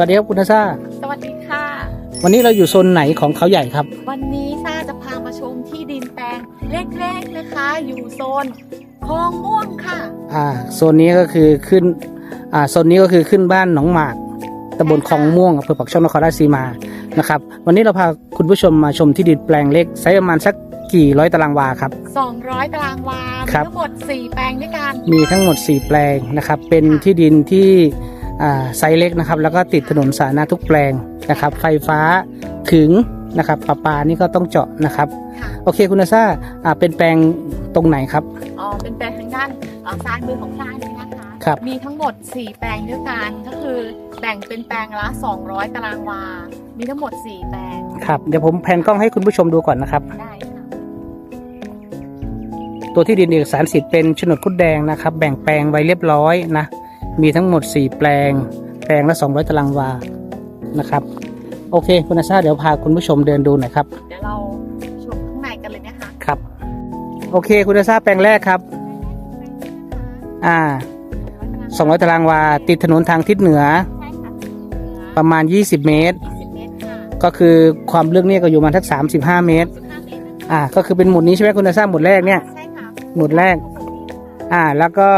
สวัสดีครับคุณนาซาสวัสดีค่ะ วันนี้เราอยู่โซนไหนของเขาใหญ่ครับ วันนี้ซ่าจะพามาชมที่ดินแปลงเล็กๆนะคะ อยู่โซนคลองม่วงค่ะ อ่าโซนนี้ก็คือขึ้นอ่าโซนนี้ก็คือขึ้นบ้านหนองหมากตำบลคลองม่วงอำเภอปักช่องนครราชสีมานะครับวันนี้เราพาคุณผู้ชมมาชมที่ดินแปลงเล็กไซส์ประมาณสักกี่ร้อยตารางวาครับ 200 ตารางวา มีครับทั้งหมด 4 แปลงด้วยกัน มีทั้งหมด 4 แปลงนะครับ เป็นที่ดินที่อ่า ไซส์เล็กนะครับ แล้วก็ติดถนนสาธารณะทุกแปลงนะครับ ไฟฟ้าถึงนะครับประปานี่ก็ต้องเจาะนะครับค่ะโอเคคุณนาซาอ่าเป็นแปลงตรงไหนครับ อ๋อ เป็นแปลงทางด้านเอ่อซ้ายมือของซ่านี่นะคะ ครับ มีทั้งหมด 4 แปลงด้วยกัน ก็คือแบ่งเป็นแปลงละ 200 ตารางวา มีทั้งหมด 4 แปลง ครับ เดี๋ยวผมแผนกล้องให้คุณผู้ชมดูก่อนนะครับ ได้ค่ะ ตัวที่ดินเอกสารสิทธิ์เป็นโฉนดคุดแดงนะครับ แบ่งแปลงไว้เรียบร้อยนะ มีทั้งหมด 4 แปลง แปลงละ 200 ตารางวา นะครับ โอเค คุณอาซาเดี๋ยวพาคุณผู้ชมเดินดูหน่อยครับ เดี๋ยวเราชมข้างในกันเลยนะคะ ครับ โอเค คุณอาซาแปลงแรกครับ อ่า 200 ตารางวา ติดถนนทางทิศเหนือใช่ค่ะประมาณ 20 เมตร20เมตรค่ะก็คือความลึกเนี่ยก็อยู่ประมาณทัก 35 เมตร15เมตรนะคะอ่า ก็คือเป็นหมุดนี้ใช่ไหมคุณอาซาหมุดแรกเนี่ยใช่ค่ะหมุดแรก อ่า แล้วก็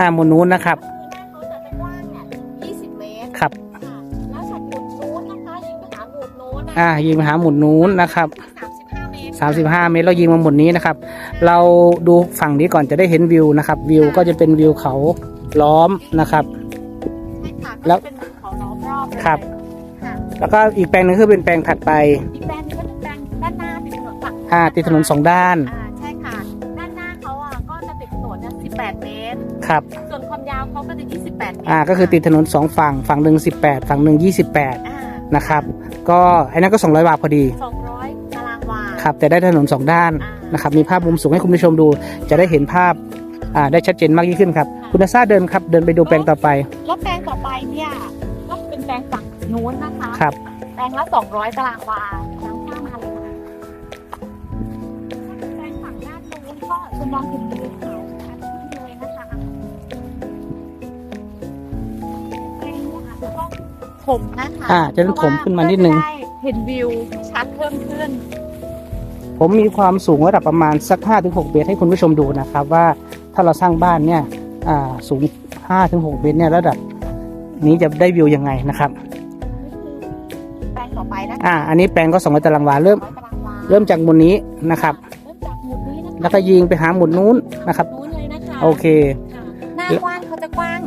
อ่าหมุดนู้นนะครับ เขาจะเป็นกว้างเนี่ย20 เมตรครับ ค่ะแล้วจากหมุดนู้นนะคะยิงไปหาหมุดนู้นอ่ายิงไปหาหมุดนู้นนะครับ 35 เมตร35 เมตรเรายิงมาหมุดนี้นะครับ เราดูฝั่งนี้ก่อนจะได้เห็นวิวนะครับ วิวก็จะเป็นวิวเขาล้อมนะครับ ใช่ค่ะแล้วก็จะเป็นเขาล้อมรอบเลยครับ ค่ะแล้วก็อีกแปลงหนึงคือเป็นแปลงถัดไป อีกแปลงหนึงก็เป็นแปลงด้านหน้าติดถนนฝั่งอ่าติดถนนสองด้าน เนี่ย18เมตร ครับ ส่วนความยาวเขาก็จะ 28เมตรอ่าก็คือติดถนนสองฝั่งฝั่งหนึ่ง18 ฝั่งหนึ่ง28 อ่านะครับ ก็ไอ้นั่นก็ 200 บาทพอดี200ตารางวา ครับแต่ได้ถนนสองด้านอ่านะครับมีภาพมุมสูงให้คุณผู้ชมดู จะได้เห็นภาพอ่าได้ชัดเจนมากยิ่งขึ้นครับ คุณอาซาเดินครับ เดินไปดูแปลงต่อไปแล้วแปลงต่อไปเนี่ยก็เป็นแปลงฝั่งนู้นนะคะ ครับ แปลงละ 200 ตารางวาน้ำข้ามมาเลยนะคะแปลงฝั่งด้านนู้นก็จะมองเห็นวิว มนะคะอ่าจะต้ถมขึ้นมานิดนึง เพื่อจะไเห็นวิวชัดเพิ่มขึ้น ผมมีความสูงระดับประมาณสัก 5-6 เมตรให้คุณผู้ชมดูนะครับ ว่าถ้าเราสร้างบ้านเนี่ยอ่าสูง 5-6 เมตรเนี่ยระดับนี้จะได้วิวยังไงนะครับ แปลงต่อไปนะคะอ่า อันนี้แปลงก็200ตารางวาเริ่ม ร้อยตารางวาเริ่มจากหมุดนี้นะครับ เริ่มจากหมุดนี้นะคะแล้วก็ยิงไปหาหมุดนู้นนะครับ นู้นเลยนะคะโอเค ค่ะหน้ากว้างเขาจะกว้าง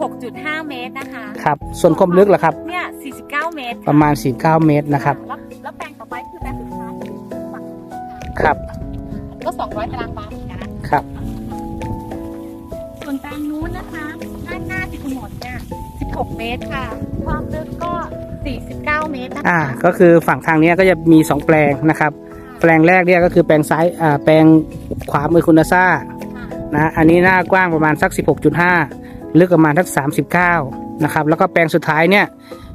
16.5 เมตรนะคะ ครับ ส่วนความลึกล่ะครับ เนี่ย49 เมตรประมาณ 49 เมตรนะครับ แล้วแล้วแปลงต่อไปคือแปลงสุดท้ายคือฝั่งนู้นค่ะครับก็ 200ตารางวาเหมือนกันครับ ส่วนแปลงนู้นนะคะด้านหน้าติดถนนเนี่ย16 เมตรค่ะ ความลึกก็ 49 เมตรนะคะอ่า ก็คือฝั่งทางเนี้ยก็จะมี 2 แปลงนะครับ แปลงแรกเนี่ยก็คือแปลงซ้ายอ่าแปลงขวามือคุณนาซ่าค่ะนะ อันนี้หน้ากว้างประมาณสัก 16.5 ลึกประมาณสัก 39 นะครับ แล้วก็แปลงสุดท้ายเนี่ย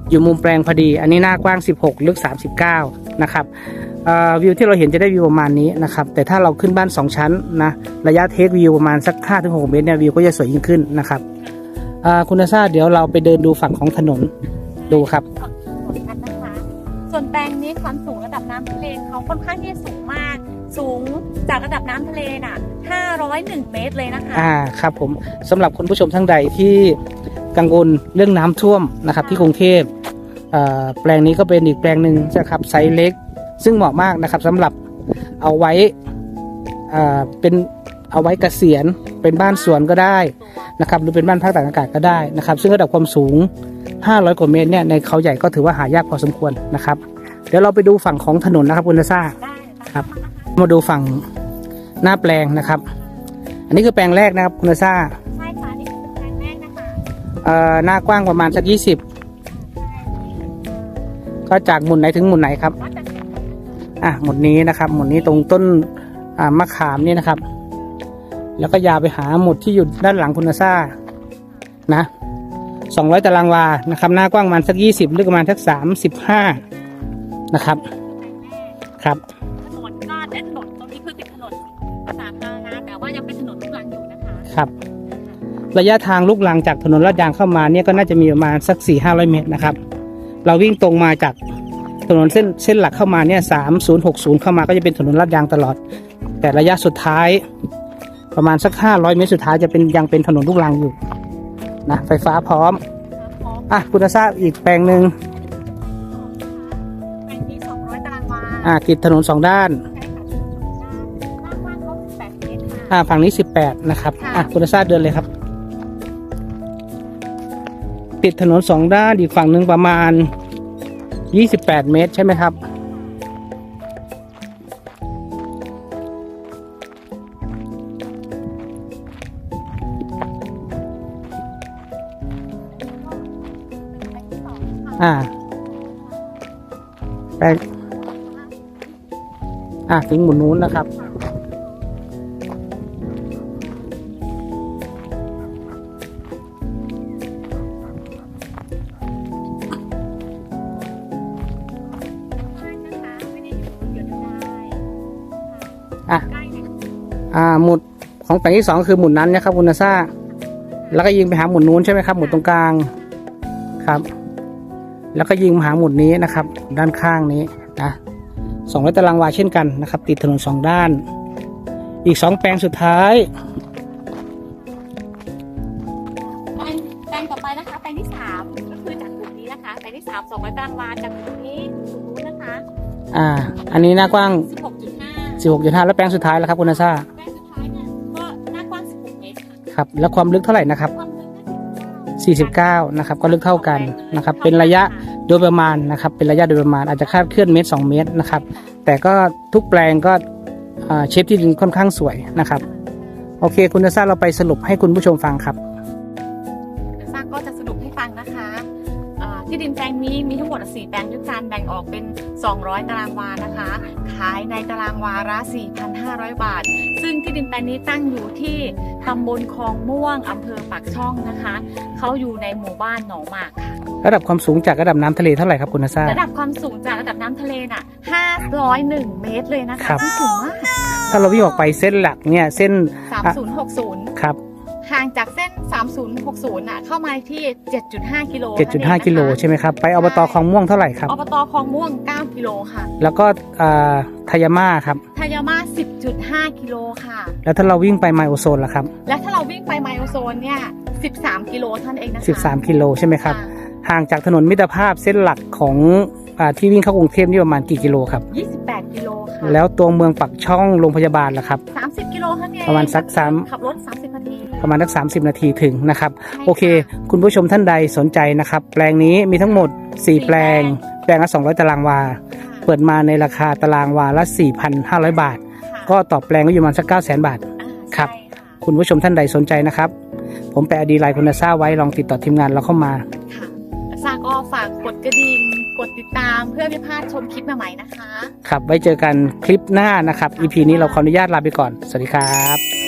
อยู่มุมแปลงพอดี อันนี้หน้ากว้าง 16 ลึก 39 นะครับเอ่อวิวที่เราเห็นจะได้วิวประมาณนี้นะครับ แต่ถ้าเราขึ้นบ้าน 2 ชั้นนะระยะเทควิวประมาณสัก 5-6 เมตรเนี่ยวิวก็จะสวยยิ่งขึ้นนะครับเอ่อคุณนาซาเดี๋ยวเราไปเดินดูฝั่งของถนนดูครับฝั่งถนนกันนะคะส่วนแปลงนี้ความสูงระดับน้ำทะเลเขาค่อนข้างที่จะสูงมาก สูงจากระดับน้ำทะเลน่ะ 501 เมตรเลยนะคะ อ่า ครับผมสำหรับคุณผู้ชมทั้งใดที่ กังวลเรื่องน้ำท่วมนะครับที่กรุงเทพแปลงนี้ก็เป็นอีกแปลงหนึ่งนะครับไซส์เล็ก ซึ่งเหมาะมากนะครับสำหรับเอาไว้เป็นเอาไว้เกษียณเป็นบ้านสวนก็ได้นะครับหรือเป็นบ้านพักตากอากาศก็ได้นะครับ ซึ่งระดับความสูง 500 กว่าเมตรเนี่ยในเขาใหญ่ก็ถือว่าหายากพอสมควรนะครับ เดี๋ยวเราไปดูฝั่งของถนนนะครับคุณนาซาครับ มาดูฝั่งหน้าแปลงนะครับ อันนี้คือแปลงแรกนะครับคุณนาซา อ่อหน้ากว้างประมาณสักยี่สิบก็จากหมุดไหนถึงหมุดไหนครับก็จะอะหมุดนี้นะครับ หมุดนี้ตรงต้นอ่ามะขามนี่นะครับ แล้วก็ยาวไปหาหมุดที่อยู่ด้านหลังคุณนาซานะสองร้อยตารางวานะครับ หน้ากว้างประมาณสักยี่สิบลึกประมาณสักสามสิบห้านะครับ ครับถนนก็ได้ถนนตรงนี้คือติดถนนสาธารณะแต่ว่ายังเป็นถนนลูกรังอยู่นะคะ ครับ ระยะทางลูกลังจากถนนลาดยางเข้ามาเนี่ยก็น่าจะมีประมาณสัก4 5 0 0เมตรนะครับ เราวิ่งตรงมาจากถนนเส้นเส้นหลักเข้ามาเนี่ย3060เข้ามาก็จะเป็นถนนลาดยางตลอด แต่ระยะสุดท้ายประมาณสัก500เมตรสุดท้ายจะเป็นยังเป็นถนนลูกลังอยู่นะไฟฟ้าพร้อมพร้อมอะคุณทราบอีกแปลงหนึ่งแปลงนี้200ตารางวาอะติดถนนสองด้านใช่ค่ะหน้ากว้างเขา18เมตรค่ะอะฝั่งนี้ 18 นะครับค่ะอะ คุณทราบเดินเลยครับ ติดถนนสองด้านอีกฝั่งหนึ่งประมาณ 28 เมตรใช่ไหมครับ อ่าแปลงอะถึงหมุนนู้นนะครับ อะใกล้เลยอ่าหมุดของแปลงที่สองคือหมุนนั้นนะครับคุณนาซาแล้วก็ยิงไปหาหมุดนู้นใช่ไหมครับ หมุดตรงกลางครับ แล้วก็ยิงมาหาหมุดนี้นะครับ ด้านข้างนี้นะสองร้อยตารางวาเช่นกันนะครับ ติดถนนสองด้าน อีกสองแปลงสุดท้ายแปลงแปลงต่อไปนะคะแปลงที่สามก็คือจากกลุ่มนี้นะคะแปลงที่สาม200ตารางวาจากกลุ่มนี้กลุ่มนู้นนะคะ อ่า อันนี้หน้ากว้าง 16.5 16.5 แล้วแปลงสุดท้ายแล้วครับคุณนาซาแปลงสุดท้ายเนี่ยก็หน้ากว้าง 16 เมตรค่ะครับ แล้วความลึกเท่าไหร่นะครับ ความลึกน่าจะ49 นะครับ ก็ลึกเท่ากันนะครับ เป็นระยะโดยประมาณนะครับ เป็นระยะโดยประมาณอาจจะคาดเคลื่อนเมตร 2 เมตรนะครับ แต่ก็ทุกแปลงก็อ่าเชฟที่ดินค่อนข้างสวยนะครับ โอเค คุณนาซาเราไปสรุปให้คุณผู้ชมฟังครับ ที่ดินแปลงนี้มีทั้งหมด 4 แปลงด้วยกันแบ่งออกเป็น 200 ตารางวานะคะ ขายในตารางวาละ 4,500 บาท ซึ่งที่ดินแปลงนี้ตั้งอยู่ที่ตำบลคลองม่วงอำเภอปากช่องนะคะ เขาอยู่ในหมู่บ้านหนองหมากค่ะ ระดับความสูงจากระดับน้ำทะเลเท่าไหร่ครับคุณนาซาระดับความสูงจากระดับน้ำทะเลน่ะ 501 เมตรเลยนะคะครับที่สูงมาก ถ้าเราวิ่งออกไปเส้นหลักเนี่ยเส้น3060 ครับ ห่างจากเส้น 3060น่ะเข้ามาที่ 7.5 กิโลนั่นเองนะคะ7.5 กิโลใช่ไหมครับ ไปอบตคลองม่วงเท่าไหร่ครับอบตคลองม่วง 9 กิโลค่ะ แล้วก็อ่าทายาม่าครับทายาม่า10.5 กิโลค่ะ แล้วถ้าเราวิ่งไปไมโอโซนล่ะครับ และถ้าเราวิ่งไปไมโอโซนเนี่ย 13 กิโลเท่านั้นเองนะคะ13 กิโลใช่ไหมครับะห่างจากถนนมิตรภาพเส้นหลักของอาที่วิ่งเข้ากรุงเทพนี่ประมาณกี่กิโลครับ28 กิโลค่ะ แล้วตัวเมืองปักช่องโรงพยาบาลล่ะครับ 30 กิโลเท่านั้นเองประมาณสักสามขับรถ30นาที ประมาณสัก30 นาทีถึงนะครับใช่ะโอเค คุณผู้ชมท่านใดสนใจนะครับ แปลงนี้มีทั้งหมด 4 แปลง แปลงละ200 ตารางวา เปิดมาในราคาตารางวาละ 4,500 บาทค่ะก็ต่อแปลงก็อยู่ประมาณสัก 900,000 บาทอ่าครับใช่ะคุณผู้ชมท่านใดสนใจนะครับ ผมแปะดีไลน์คุณนาซาไว้ลองติดต่อทีมงานเราเข้ามาค่ะซาก็ฝากกดกระดิ่งกดติดตามเพื่อไม่พลาดชมคลิปใหม่ๆนะคะ ครับ ไว้เจอกันคลิปหน้านะครับ EP นี้เราขออนุญาตลาไปก่อน สวัสดีครับ